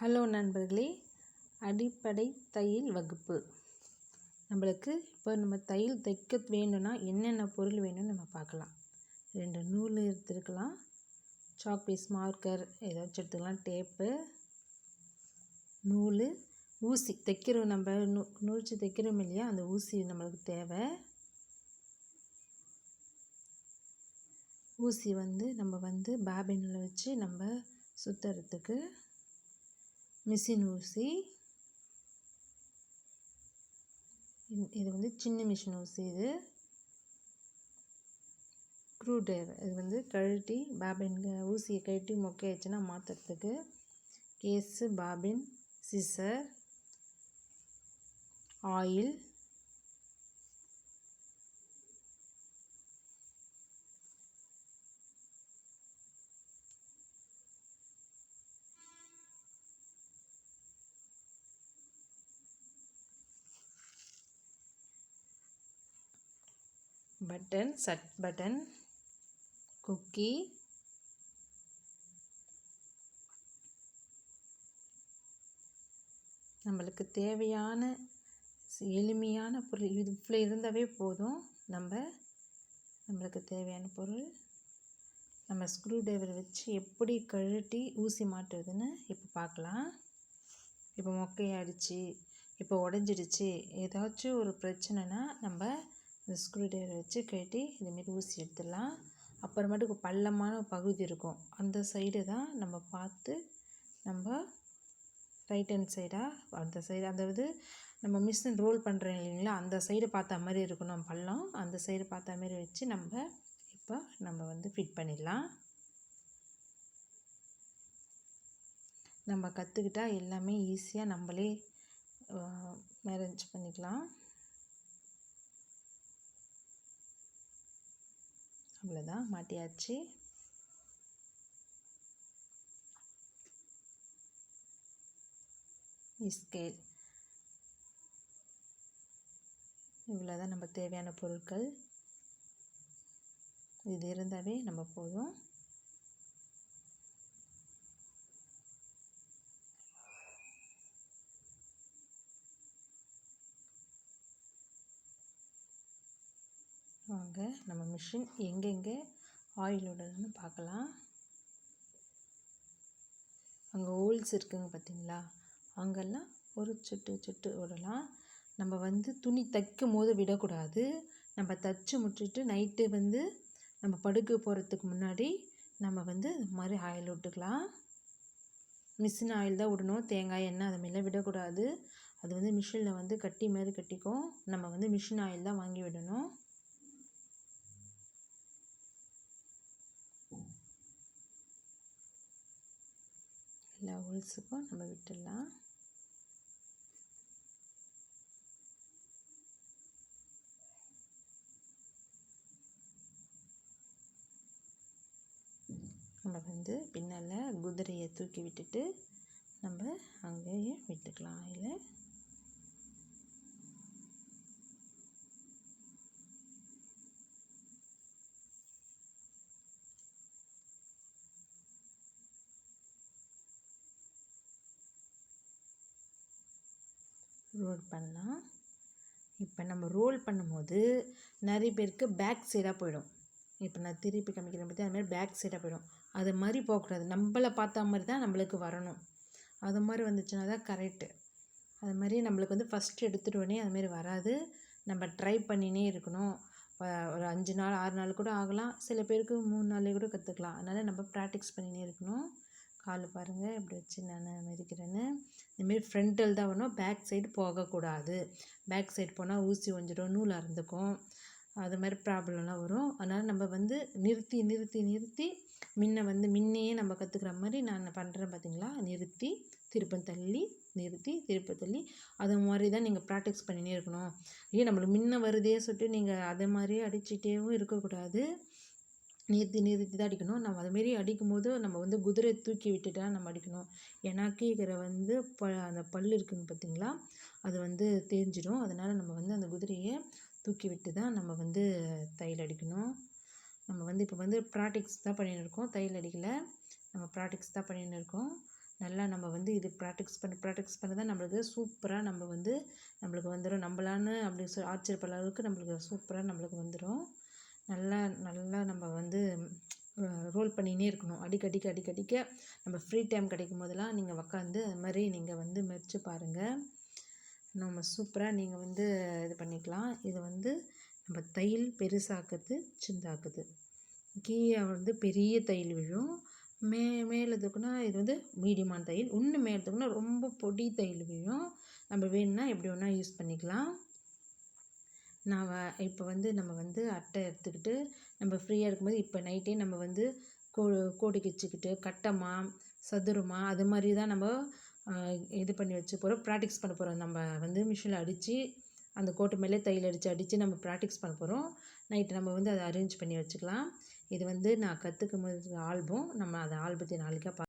Hello நண்பர்களே அடிப்படை தையல் வகுப்பு. நம்மளுக்கு இப்போ நம்ம தையல் தைக்க வேணும்னா என்னென்ன பொருள் வேணும்னு நம்ம பார்க்கலாம். ரெண்டு நூல் எடுத்துருக்கலாம். சாக் பீஸ் மார்க்கர் ஏதாச்சும் எடுத்துக்கலாம். டேப்பு நூல் ஊசி. தைக்கிறோம் நம்ம நூ நூறிச்சு தைக்கிறோம் இல்லையா? அந்த ஊசி நம்மளுக்கு தேவை. ஊசி வந்து நம்ம வந்து பாபினில் வச்சு நம்ம சுற்றுறதுக்கு மிஷின் ஊசி. இது வந்து சின்ன மிஷின் ஊசி இது. Screwdriver. இது வந்து கழட்டி பாபின் ஊசியை கழட்டி மொக்கையாச்சுன்னா மாற்றுறதுக்கு case bobbin scissor oil. Button சட் பட்டன் குக்கி நம்மளுக்கு தேவையான எளிமையான பொருள் இது இவ்வளோ இருந்தாவே போதும். நம்ம நம்மளுக்கு தேவையான பொருள் நம்ம ஸ்க்ரூ டிரைவர் வச்சு எப்படி கழட்டி ஊசி மாட்டுறதுன்னு இப்போ பார்க்கலாம் இப்போ மொக்கையாயிடுச்சு இப்போ உடஞ்சிடுச்சு ஏதாச்சும் ஒரு பிரச்சனைனா நம்ம இந்த ஸ்க்ரூ டிரைவர் வச்சு கழட்டி இதுமாரி ஊசி எடுத்துடலாம். அப்புறமேட்டுக்கு பள்ளமான பகுதி இருக்கும். அந்த சைடு தான் நம்ம பார்த்து நம்ம ரைட் ஹேண்ட் சைடாக அந்த சைடு அதாவது நம்ம மிஷின் ரோல் பண்ணுறோம் இல்லைங்களா? அந்த சைடு பார்த்த மாதிரி இருக்கணும் பள்ளம். அந்த சைடு பார்த்த மாதிரி வச்சு நம்ம இப்போ நம்ம வந்து ஃபிட் பண்ணிடலாம். நம்ம கற்றுக்கிட்டா எல்லாமே ஈஸியாக நம்மளே மேரேஞ்ச் பண்ணிக்கலாம். இவ்வளோதான் மாட்டியாச்சு. ஸ்கேல் இவ்வளோதான் நமக்கு தேவையான பொருட்கள். இது இருந்தாவே நம்ம போதும். வாங்க நம்ம மிஷின் எங்கெங்கே ஆயில் விடணும்னு பார்க்கலாம். அங்கே ஹோல்ஸ் இருக்குங்க பார்த்தீங்களா? அங்கெல்லாம் ஒரு சுட்டு சுட்டு விடலாம் நம்ம வந்து துணி தைக்கும் போது விடக்கூடாது. நம்ம தச்சு முட்டிட்டு நைட்டு வந்து நம்ம படுக்க போகிறதுக்கு முன்னாடி நம்ம வந்து இது மாதிரி ஆயில் விட்டுக்கலாம். மிஷின் ஆயில் தான் விடணும். தேங்காய் எண்ணெய் அது மாதிரிலாம் விடக்கூடாது. அது வந்து மிஷினில் வந்து கட்டி மாதிரி கட்டிக்கும். நம்ம வந்து மிஷின் ஆயில் தான் வாங்கி விடணும். எல்லா ஹோல்ஸுக்கும் நம்ம விட்டுடலாம். நம்ம வந்து பின்னால் குதிரையை தூக்கி விட்டுட்டு நம்ம அங்கேயே விட்டுக்கலாம். இல்லை? ரோல் பண்ணலாம். இப்போ நம்ம ரோல் பண்ணும்போது நிறைய பேருக்கு பேக் சைடாக போயிடும். இப்போ நான் திருப்பி காமிக்கிறேன் பற்றி அதுமாதிரி பேக் சைடாக போயிடும். அது மாதிரி போகக்கூடாது. நம்மளை பார்த்த மாதிரி தான் நம்மளுக்கு வரணும். அது மாதிரி வந்துச்சுன்னா தான் கரெக்டு. அது மாதிரி நம்மளுக்கு வந்து ஃபஸ்ட்டு எடுத்துகிட்ட அதுமாரி அது மாதிரி வராது. நம்ம ட்ரை பண்ணினே இருக்கணும். ஒரு அஞ்சு நாள் ஆறு நாள் கூட ஆகலாம். சில பேருக்கு மூணு நாள்லேயே கூட கற்றுக்கலாம் அதனால் நம்ம ப்ராக்டிஸ் பண்ணினே இருக்கணும். கால் பாருங்கள் இப்படி வச்சு நான் மிதிக்கிறேன்னு. இதுமாரி ஃப்ரண்டல் தான் வரணும் பேக் சைடு போகக்கூடாது. பேக் சைடு போனால் ஊசி ஒஞ்சிடும் நூல் அறந்துக்கும் அது மாதிரி ப்ராப்ளம்லாம் வரும். அதனால் நம்ம வந்து நிறுத்தி நிறுத்தி நிறுத்தி முன்ன வந்து முன்னையே நம்ம கற்றுக்குற மாதிரி நான் பண்ணுறேன் பார்த்தீங்களா நிறுத்தி திருப்பம் தள்ளி நிறுத்தி திருப்ப தள்ளி. அது மாதிரி தான் நீங்கள் ப்ராக்டிஸ் பண்ணினே இருக்கணும். ஏன் நம்மளுக்கு முன்ன வருதே சொல்லிட்டு நீங்கள் அதை மாதிரியே அடிச்சிட்டேவும் இருக்கக்கூடாது. நிறுத்தி நிறுத்தி தான் அடிக்கணும். நம்ம அதுமாரி அடிக்கும்போது நம்ம வந்து குதிரை தூக்கி விட்டுட்டு தான் நம்ம அடிக்கணும். ஏன்னா கீரை வந்து ப அந்த பல் இருக்குதுன்னு பார்த்தீங்களா? அது வந்து தேஞ்சிடும். அதனால் நம்ம வந்து அந்த குதிரையை தூக்கி விட்டு தான் நம்ம வந்து தையல் அடிக்கணும். நம்ம வந்து இப்போ வந்து ப்ராக்டிக்ஸ் தான் பண்ணின்னு இருக்கோம். தையல் அடிக்கலை. நம்ம ப்ராக்டிக்ஸ் தான் பண்ணின்னு இருக்கோம். நல்லா நம்ம வந்து இது ப்ராக்டிஸ் பண்ணி ப்ராக்டிக்ஸ் பண்ண தான் நம்மளுக்கு சூப்பராக நம்ம வந்து நம்மளுக்கு வந்துடும் நம்மளான்னு அப்படி சொல்லி ஆச்சரியப்படுற அளவுக்கு நம்மளுக்கு சூப்பராக நம்மளுக்கு வந்துடும் நல்லா நல்லா நம்ம வந்து ரோல் பண்ணினே இருக்கணும். அடிக்கடிக்க அடிக்கடிக்க நம்ம ஃப்ரீ டைம் கிடைக்கும் போதெல்லாம் நீங்கள் உக்காந்து அது மாதிரி நீங்கள் வந்து மெரிச்சு பாருங்கள் நம்ம சூப்பராக நீங்கள் வந்து இது பண்ணிக்கலாம். இது வந்து நம்ம தையல் பெருசாக்குது சிந்தாக்குது. கீழே வந்து பெரிய தையல் விழும். மே மேலே தூக்குனா இது வந்து மீடியமான தையல். இன்னும் மேலே தூக்குனா ரொம்ப பொடி தையல் விழும். நம்ம வேணும்னா எப்படி வேணால் யூஸ் பண்ணிக்கலாம். நான் இப்போ வந்து நம்ம வந்து அட்டை எடுத்துக்கிட்டு நம்ம ஃப்ரீயாக இருக்கும்போது இப்போ நைட்டே நம்ம வந்து கோ கோடி கிச்சுக்கிட்டு கட்டமா சதுரமா அது மாதிரி தான் நம்ம இது பண்ணி வச்சு போகிறோம் ப்ராக்டிஸ் பண்ண போகிறோம் நம்ம வந்து மிஷினில் அடித்து அந்த கோட்டு மேலே தையல் அடித்து அடித்து நம்ம ப்ராக்டிஸ் பண்ண போகிறோம் நைட்டு நம்ம வந்து அதை அரேஞ்ச் பண்ணி வச்சுக்கலாம். இது வந்து நான் கற்றுக்கும் போது ஆல்பம். நம்ம அதை ஆல்பத்தை நாளைக்காக பா